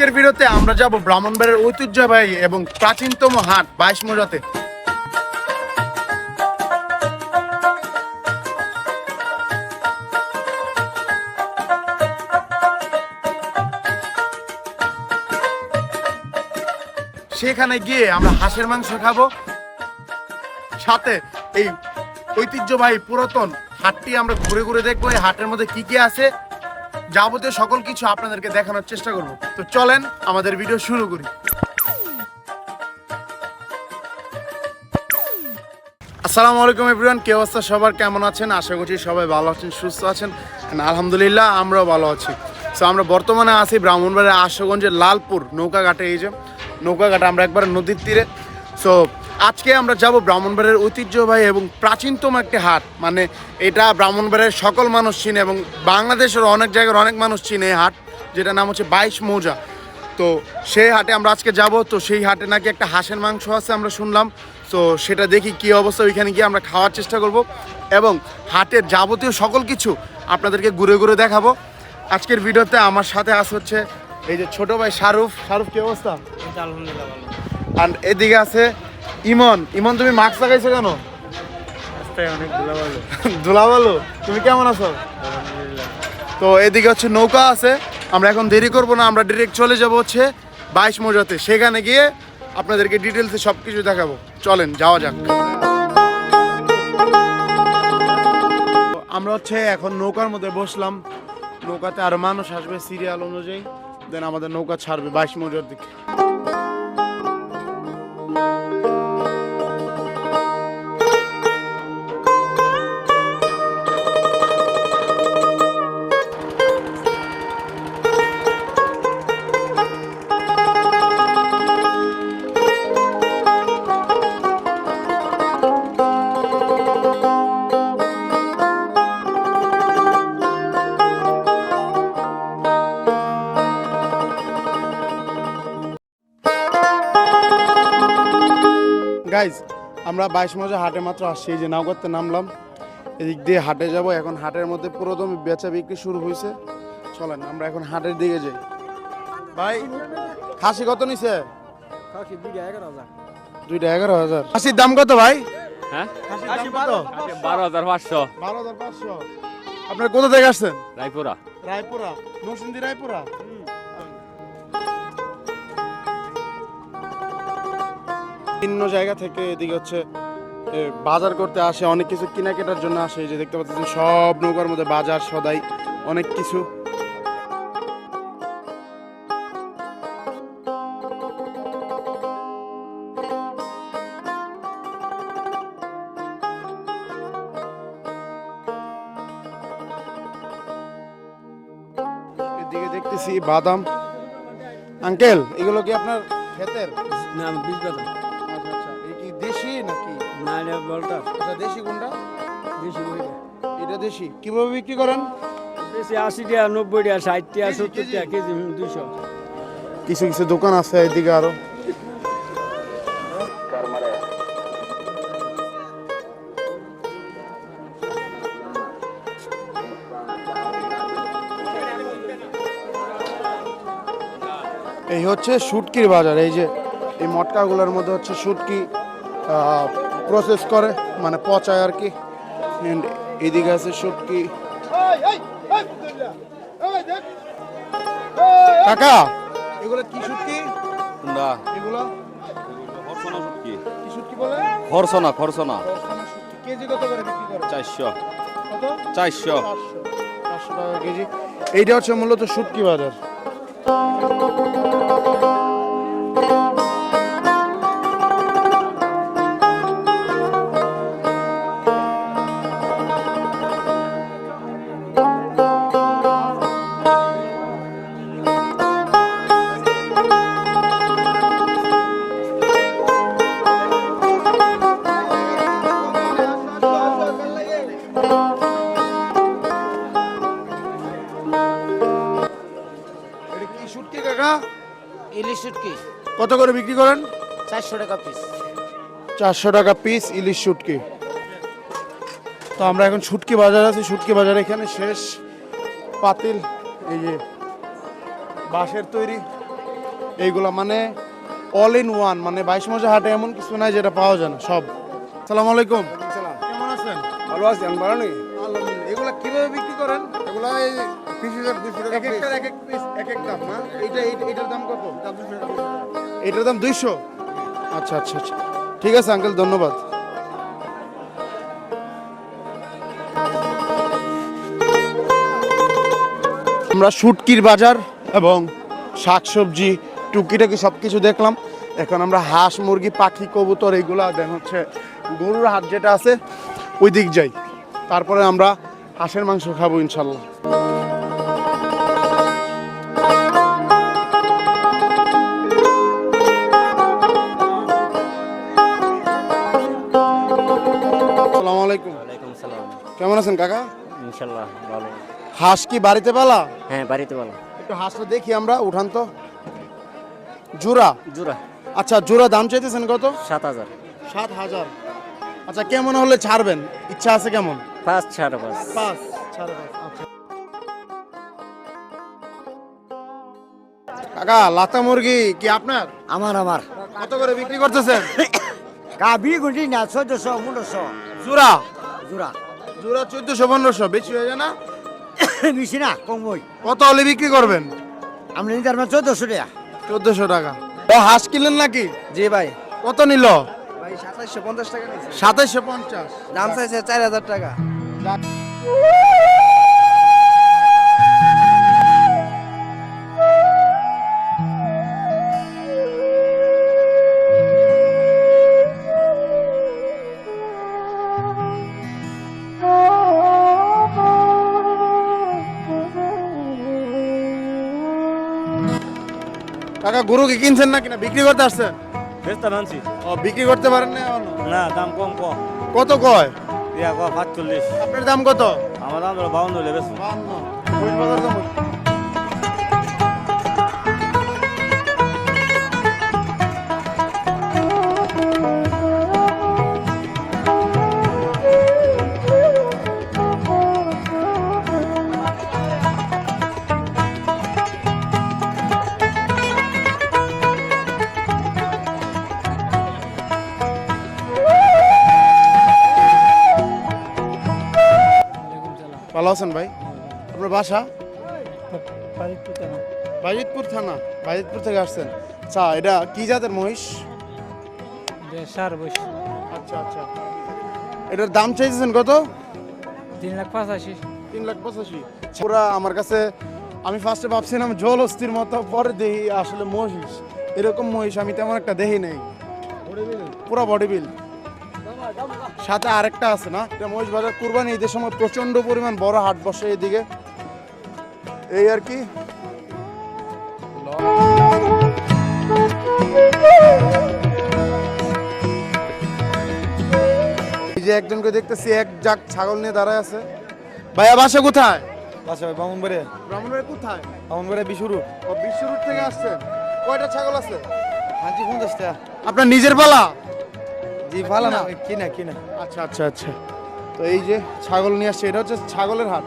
আজকের ভিডিওতে আমরা যাব ব্রাহ্মণবাড়ির ঐতিহ্যবাহী এবং প্রাচীনতম হাট বাইশ মোজাতে। সেখানে গিয়ে আমরা হাঁসের মাংস খাব। সাথে এই ঐতিহ্যবাহী পুরাতন হাটটি আমরা ঘুরে ঘুরে দেখব। এই হাটের মধ্যে কি কি আছে? যাবতীয় সকল কিছু আপনাদেরকে দেখানোর চেষ্টা করব। তো চলেন আমাদের ভিডিও শুরু করি। আসসালামু আলাইকুম এভরিওয়ান কে অবস্থা সবার? কেমন আছেন? আশা করছি সবাই ভালো আছেন, সুস্থ আছেন। আলহামদুলিল্লাহ, আমরাও ভালো আছি। সো আমরা বর্তমানে আছি ব্রাহ্মণবাড়ির আশুগঞ্জের লালপুর নৌকাঘাটে। এই যে নৌকাঘাটে, আমরা একবার নদীর তীরে। সো আজকে আমরা যাব ব্রাহ্মণবাড়ির ঐতিহ্যবাহী এবং প্রাচীনতম একটি হাট। মানে এটা ব্রাহ্মণবাড়ির সকল মানুষ চিনে এবং বাংলাদেশের অনেক জায়গার অনেক মানুষ চিনে এই হাট যেটা নাম হচ্ছে বাইশ মৌজা। তো সেই হাটে আমরা আজকে যাব তো সেই হাটে নাকি একটা হাঁসের মাংস আছে আমরা শুনলাম। তো সেটা দেখি কি অবস্থা ওইখানে গিয়ে আমরা খাওয়ার চেষ্টা করব। এবং হাটের যাবতীয় সকল কিছু আপনাদেরকে ঘুরে ঘুরে দেখাবো। আজকের ভিডিওতে আমার সাথে আস হচ্ছে এই যে ছোট ভাই শাহরুফ শাহরুফ কি অবস্থা? আলহামদুলিল্লাহ আর এদিকে আছে ইমন ইমন তুমি মাস্ক লাগাইছো কেন? রাস্তায় অনেক ধুলা বলো তুমি কেমন আছো? তো এদিকে হচ্ছে নৌকা আছে আমরা এখন দেরি করব না আমরা ডিরেক্ট চলে যাব হচ্ছে বাইশ মৌজাতে। সেখানে গিয়ে আপনাদেরকে ডিটেলসে সব কিছু দেখাবো। চলেন যাওয়া যাক। আমরা হচ্ছে এখন নৌকার মধ্যে বসলাম। নৌকাতে আরও মানুষ আসবে সিরিয়াল অনুযায়ী। দেন আমাদের নৌকা ছাড়বে বাইশ মৌজার দিকে। আমরা বাইশ মাসে হাটে মাত্র আসছি এই যে নৌকাতে নামলাম। এদিক দিয়ে হাটে যাব এখন হাটের মধ্যে পুরোদম বেচা বিক্রি শুরু হয়েছে চলেন আমরা এখন হাটের দিকে যাই। ভাই খাসি কত নিছে? দুইটা এগারো হাজার। খাসির দাম কত ভাই? হ্যাঁ? খাসির দাম কত? বারো হাজার পাঁচশো। বারো হাজার পাঁচশো। আপনার কোথা থেকে আসছেন? রায়পুরা। রায়পুরা নরসিংদী রায়পুরা। বিভিন্ন জায়গা থেকে এদিকে হচ্ছে বাজার করতে আসে, অনেক কিছু কেনাকাটার জন্য আসে যে দেখতে পাচ্ছেন সব নৌকার মধ্যে বাজার সদাই, অনেক কিছু। দেখতেছি বাদাম। আঙ্কেল, এগুলো কি আপনার ক্ষেতের? না আমি বিশ এটা বলটা। আচ্ছা দেশি কোনটা? বইটা। এটা দেশি। কীভাবে বিক্রি করেন? বেশি আশি টাকা নব্বই টাকা ষাট টাকা সত্তর টাকা কেজি দুইশো। কিছু কিছু দোকান আছে এদিকে আরও। এই হচ্ছে শুটকির বাজার। এই যে এই মটকাগুলোর মধ্যে হচ্ছে শুটকি প্রসেস করে মানে পচায় আর কি। এদিকে আছে শুটকি কাকা এগুলো কি শুটকি না। এগুলো? খরসনা শুটকি কি শুটকি বলে? খরসনা খরসনা। কেজি কত করে বিক্রি করে চারশো। কত? চারশো। চারশো চারশো টাকা কেজি। এইটা হচ্ছে মূলত শুটকি বাজার। ইলিশ শুটকি। কত করে বিক্রি করেন? চারশো টাকা পিস চারশো টাকা পিস ইলিশ শুটকি। তো আমরা এখন শুটকি বাজার আছি শুটকি বাজার এখানে শেষ। পাতিল এই যে বাঁশের তৈরি। এইগুলা মানে অল ইন ওয়ান মানে বাইশ মজা হাটে এমন কিছু নাই যেটা পাওয়া যায় না সব। সালাম আলাইকুম। কেমন আছেন? ভালো আছেন ভালো নেই। এগুলা কীভাবে বিক্রি করেন? এগুলা এই এক এক পিস এটার দাম দুইশো। আচ্ছা আচ্ছা আচ্ছা। ঠিক আছে, আঙ্কেল, ধন্যবাদ। আমরা শুটকির বাজার এবং শাকসবজি, টুকিটাকি সব কিছু দেখলাম। এখন আমরা হাঁস, মুরগি, পাখি, কবুতর, এইগুলা দেখ হচ্ছে গরুর হাট যেটা আছে ওই দিক যাই। তারপরে আমরা হাঁসের মাংস খাব, ইনশাল্লাহ। আছেন কাকা? ইনশাল্লাহ ভালো। হাঁস কি বাড়িতে পালা? হ্যাঁ বাড়িতে ভালো একটু হাঁসটা দেখি আমরা উঠান তো। জোড়া জোড়া আচ্ছা জোড়া দাম চাইতেছেন কত? সাত হাজার। সাত হাজার। আচ্ছা কেমন হলে ছাড়বেন? ইচ্ছা আছে কেমন? পাঁচ সাড়ে পাঁচ। পাঁচ আচ্ছা। কাকা লাতা মুরগি কি আপনার? আমার আমার। কত করে বিক্রি করতেছেন? কাবি গুটি না চোদ্দশো পনেরোশো জোড়া জোড়া জোড়া চোদ্দশো পনেরোশো বেশি হয়ে যায় না? বেশি না কমই কত হলে বিক্রি করবেন? আপনি নিতে পারব চোদ্দশো টাকা। চোদ্দশো টাকা। ও হাঁস কিনলেন নাকি? জি ভাই। কত নিল? ভাই সাতাইশশো পঞ্চাশ টাকা সাতাইশশো পঞ্চাশ। দাম চাইছে চার হাজার টাকা। গরু কি কিনছেন না? কিনা বিক্রি করতে আসছেন? বেচতে মানছি ও বিক্রি করতে পারেন না এখনও? না দাম কম কম কত কয়? ইয়া কো পাঁচচল্লিশ। আপনার দাম কত? আমার দাম বাউন্ন হলে বেশ ভালো আছেন ভাই? আপনার বাসা? বাজিতপুর থানা। বাজিতপুর থেকে আসছেন। আচ্ছা এটা কি জাতের মহিষ? সার বসে আচ্ছা আচ্ছা। এটার দাম চাইছেন কত? তিন লাখ পঁচাশি। তিন লাখ পঁচাশি। পুরা আমার কাছে আমি ফার্স্টে ভাবছিলাম জল অস্থির মতো পরে দেখি আসলে মহিষ। এরকম মহিষ আমি তেমন একটা দেখি নাই। পুরো বডি বিল সাথে আরেকটা আছে না? এটা মহিষ বাজার কুরবানি ঈদের সময় প্রচণ্ড পরিমাণ বড় হাট বসে এদিকে এই আর কি? এই যে একজনকে দেখতেছি এক জাক ছাগল নিয়ে দাঁড়ায় আছে। ভাইয়া বাসা কোথায়? বাসা ভাই বামুনবাড়ি ব্রাহ্মণবাড়ি কোথায়? বামুনবাড়ি বিশুরু। ও বিশ্ব রুট থেকে আসছেন। কয়টা ছাগল আছে? হাঁচি পঞ্চাশ টাকা। আপনার নিজের পালা? জি ভালো না কিনা? কিনা আচ্ছা আচ্ছা আচ্ছা। তো এই যে ছাগল নিয়ে আসছে এটা হচ্ছে ছাগলের হাট।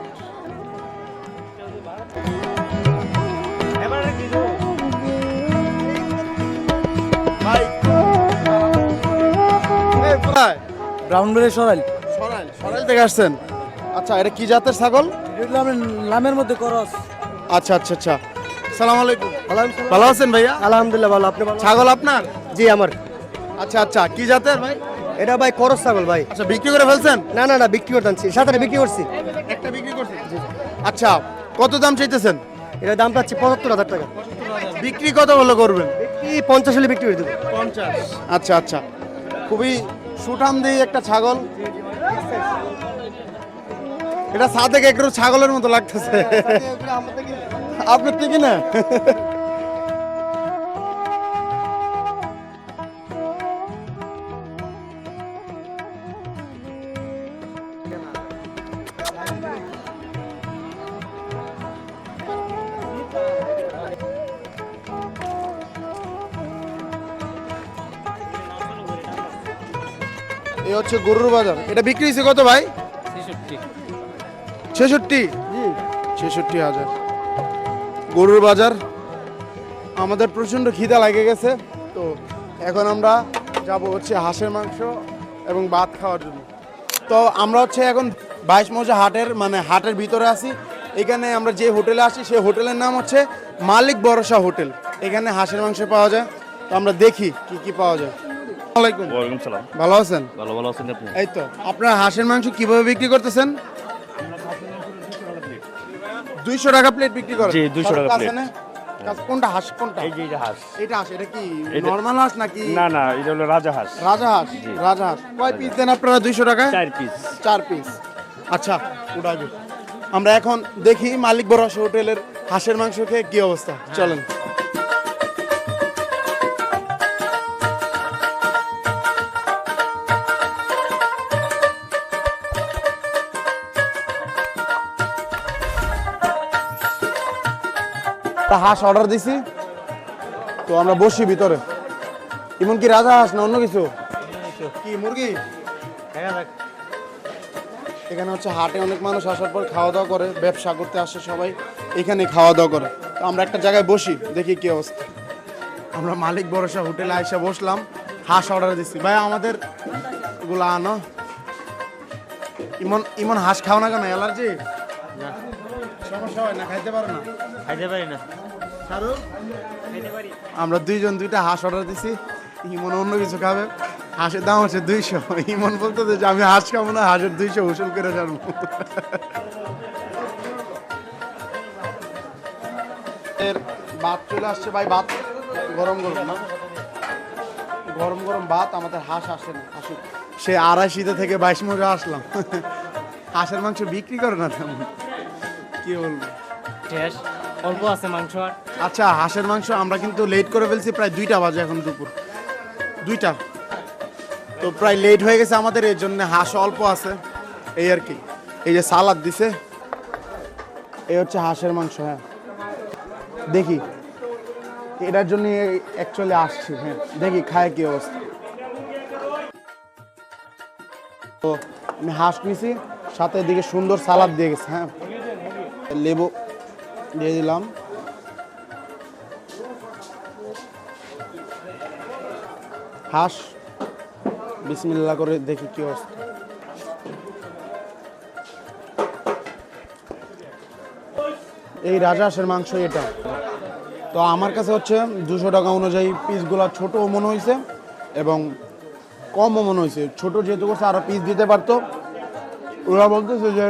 ব্রাউনবাড়ি সরাইল। সরাইল সরাইল থেকে আসছেন? আচ্ছা এটা কি জাতের ছাগল? নামের মধ্যে করস। আচ্ছা আচ্ছা আচ্ছা। সালাম আলাইকুম। ভালো আছেন ভাইয়া? আলহামদুলিল্লাহ ভালো। আপনি ছাগল আপনার? জি আমার। আচ্ছা আচ্ছা কি জাতের ভাই? এটা ভাই করস ছাগল ভাই। আচ্ছা বিক্রি করে ফেলছেন? না না না বিক্রি করতে আনছি। সাথে বিক্রি করছি। একটা বিক্রি করছেন? আচ্ছা কত দাম চাইতেছেন? এটা দাম পাচ্ছি পঁচাত্তর হাজার টাকা। বিক্রি কত হলো করবেন? কি পঞ্চাশ হলে বিক্রি করে দেবো। পঞ্চাশ। আচ্ছা আচ্ছা। খুবই সুঠাম দিয়ে একটা ছাগল। এটা সাথে একটু ছাগলের মতো লাগতেছে। আপনার থেকে না? হচ্ছে গরুর বাজার। এটা বিক্রি হয়েছে কত ভাই? ছেষট্টি। ছেষট্টি? হাজার। গরুর বাজার। আমাদের প্রচণ্ড খিদা লাগে গেছে তো এখন আমরা যাব হচ্ছে হাঁসের মাংস এবং ভাত খাওয়ার জন্য। তো আমরা হচ্ছে এখন বাইশ মৌজা হাটের মানে হাটের ভিতরে আছি। এখানে আমরা যে হোটেলে আসি সেই হোটেলের নাম হচ্ছে মালিক ভরসা হোটেল। এখানে হাঁসের মাংস পাওয়া যায়। তো আমরা দেখি কি কি পাওয়া যায়। আসসালামাইকুম ওয়ালাইকুম সালাম। ভালো আছেন? ভালো ভালো আছেন আপনি? এই তো আপনার হাঁসের মাংস কীভাবে বিক্রি করতেছেন? দুইশো টাকা প্লেট বিক্রি করেন। জি, 200 টাকা? কাছে কোনটা হাঁস কোনটা? এই যে এটা হাঁস। এটা হাঁস এটা কি নর্মাল হাঁস নাকি? না না এটা হলো রাজা হাঁস। রাজা হাঁস রাজা হাঁস। কয় পিস দেন আপনারা দুইশো টাকায়? চার পিস চার পিস আচ্ছা উঠাবে আমরা এখন দেখি মালিক বরস হোটেলের হাঁসের মাংস খেয়ে কি অবস্থা। চলেন। তা হাঁস অর্ডার দিছি। তো আমরা বসি ভিতরে। এমন কি রাজা হাঁস না অন্য কিছু? কি মুরগি? এখানে হচ্ছে হাটে অনেক মানুষ আসার পর খাওয়া দাওয়া করে ব্যবসা করতে আসে সবাই এখানে খাওয়া দাওয়া করে। তো আমরা একটা জায়গায় বসি দেখি কি অবস্থা। আমরা মালিক ভরসা হোটেলে এসে বসলাম হাঁস অর্ডার দিচ্ছি ভাই আমাদের এগুলো আনো। ইমন ইমন হাঁস খাও না কেন অ্যালার্জি? সমস্যা হয় না খাইতে পারো না। খাইতে পারি না। আমরা দুইজন দুইটা হাঁস অর্ডার দিছি। ইমন অন্য কিছু খাবে। হাঁসের দাম হচ্ছে দুইশো। ইমন বলতে যে আমি হাঁস খাব না হাঁসের দুইশো উসুল করে ছাড়বো। ভাত চলে আসছে ভাই ভাত গরম গরম না? গরম গরম ভাত আমাদের হাঁস আসে না আসুক। সে আড়াইশিতে থেকে বাইশ মজা আসলাম। হাঁসের মাংস বিক্রি করে না তেমন। কি বলব? অল্প আছে মাংস আর। আচ্ছা হাঁসের মাংস আমরা কিন্তু লেট করে ফেলছি, প্রায় দুইটা বাজে এখন দুপুর। দুইটা। তো প্রায় লেট হয়ে গেছে আমাদের, এর জন্য হাঁস অল্প আছে। এই আর কি। এই যে সালাদ দিছে। এই হচ্ছে হাঁসের মাংস হ্যাঁ। দেখি। এটার জন্য অ্যাকচুয়ালি আসছি হ্যাঁ। দেখি, খায় কি অবস্থা। তো আমি হাঁস নিছি, সাথে এদিকে সুন্দর সালাদ দিয়ে গেছে হ্যাঁ। লেবু দিয়ে দিলাম। হাঁস। বিসমিল্লা করে দেখি কি অবস্থা। এই রাজহাঁসের মাংস এটা। তো আমার কাছে হচ্ছে দুশো টাকা অনুযায়ী পিসগুলো ছোটও মনে হয়েছে এবং কমও মনে হয়েছে ছোট যেহেতু করছে আরও পিস দিতে পারতো। ওরা বলতেছে যে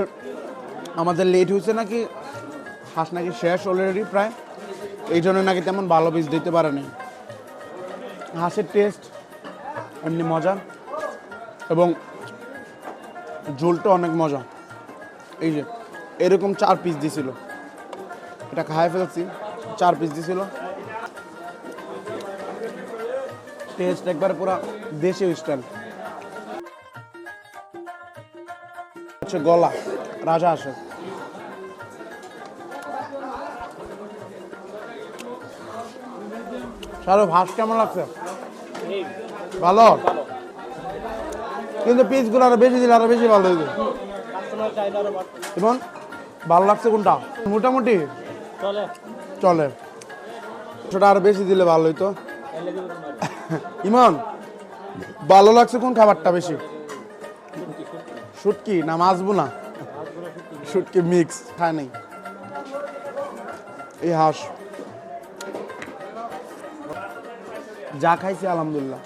আমাদের লেট হয়েছে নাকি, হাঁস নাকি শেষ অলরেডি প্রায়। এই জন্য নাকি তেমন ভালো পিস দিতে পারেনি। হাঁসের টেস্ট এমনি মজা। এবং ঝোলটা অনেক মজা। এই যে, এরকম চার পিস দিছিল। এটা খাই ফেলছি চার পিস দিছিল। টেস্ট একবার পুরো দেশি স্টাইল হচ্ছে গলা, রাজা আসে শাহরুখ, হাঁস কেমন লাগছে? ভালো। কিন্তু পিসগুলো আরও বেশি দিলে আরও বেশি ভালো হইবে। এবং ভালো লাগছে কোনটা? মোটামুটি? চলে। চলে। সেটা আরও বেশি দিলে ভালো হইতো। ইমন ভালো লাগছে কোন খাবারটা বেশি? শুটকি না মাছবো না? শুটকি মিক্স খায় নাই। এই হাঁস। যা খাইছি আলহামদুলিল্লাহ।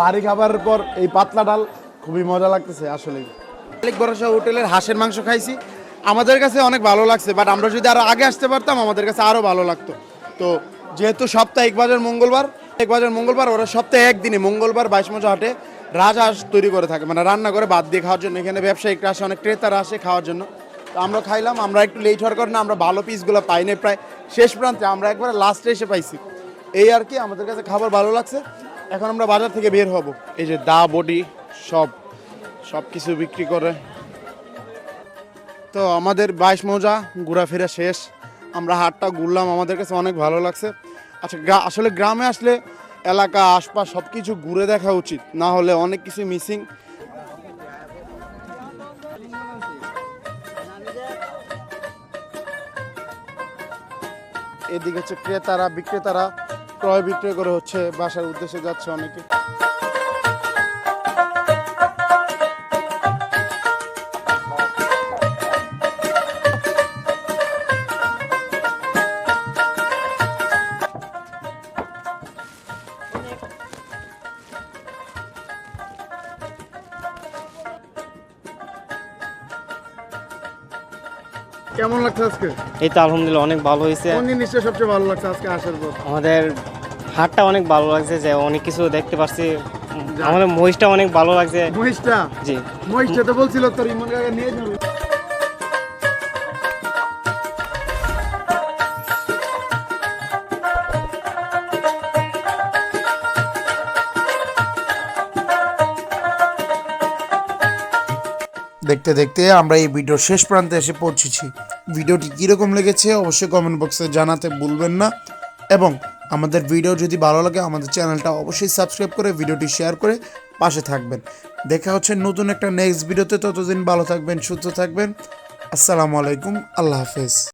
বাড়ি খাবারের পর এই পাতলা ডাল খুবই মজা লাগতেছে আসলে। মালিক ভরসা হোটেলের হাঁসের মাংস খাইছি। আমাদের কাছে অনেক ভালো লাগছে বাট আমরা যদি আরও আগে আসতে পারতাম, আমাদের কাছে আরও ভালো লাগতো। তো যেহেতু সাপ্তাহিক বাজার মঙ্গলবার এক বাজার মঙ্গলবার, ওরা সপ্তাহে একদিনে মঙ্গলবার বাইশ মজা হাটে রাজহাঁস তৈরি করে থাকে। মানে রান্না করে বাদ দিয়ে খাওয়ার জন্য, এখানে ব্যবসায়িকরা আসে, অনেক ক্রেতারা আসে খাওয়ার জন্য। তো আমরা খাইলাম, আমরা একটু লেট হওয়ার কারণে আমরা ভালো পিসগুলো পাই নাই, প্রায় শেষ প্রান্তে আমরা একবার লাস্টে এসে পাইছি। এই আর কি, আমাদের কাছে খাবার ভালো লাগছে। এখন আমরা বাজার থেকে বের হব। এই যে দা বডি সব সব কিছু বিক্রি করে। তো আমাদের বাইশ মৌজা, ঘোরাফেরা শেষ। আমরা হাটটা ঘুরলাম, আমাদের কাছে অনেক ভালো লাগছে। আচ্ছা আসলে গ্রামে আসলে এলাকা, আশপাশ সব কিছু ঘুরে দেখা উচিত। না হলে অনেক কিছু মিসিং। এদিকে হচ্ছে ক্রেতারা, বিক্রেতারা। ক্রয় বিক্রয় করে হচ্ছে বাসার উদ্দেশ্যে যাচ্ছে অনেকে। কেমন লাগছে আজকে? এই তো আলহামদুলিল্লাহ অনেক ভালো হয়েছে। কোন জিনিসটা সবচেয়ে ভালো লাগছে আজকে আসার পর? আমাদের হাটটা অনেক ভালো লাগছে যে অনেক কিছু দেখতে পারছি। আমাদের মহিষটা অনেক ভালো লাগছে। মহিষটা? জি। মহিষটা তো বলছিল তোর ইমন কাকা নিয়ে যাবে। দেখতে দেখতে আমরা এই ভিডিওর শেষ প্রান্তে এসে পৌঁছেছি। ভিডিওটি কীরকম লেগেছে অবশ্যই কমেন্ট বক্সে জানাতে ভুলবেন না। এবং আমাদের ভিডিও যদি ভালো লাগে, আমাদের চ্যানেলটা অবশ্যই সাবস্ক্রাইব করে ভিডিওটি শেয়ার করে পাশে থাকবেন। দেখা হচ্ছে নতুন একটা নেক্সট ভিডিওতে ততদিন ভালো থাকবেন, সুস্থ থাকবেন। আসসালামু আলাইকুম, আল্লাহ হাফেজ।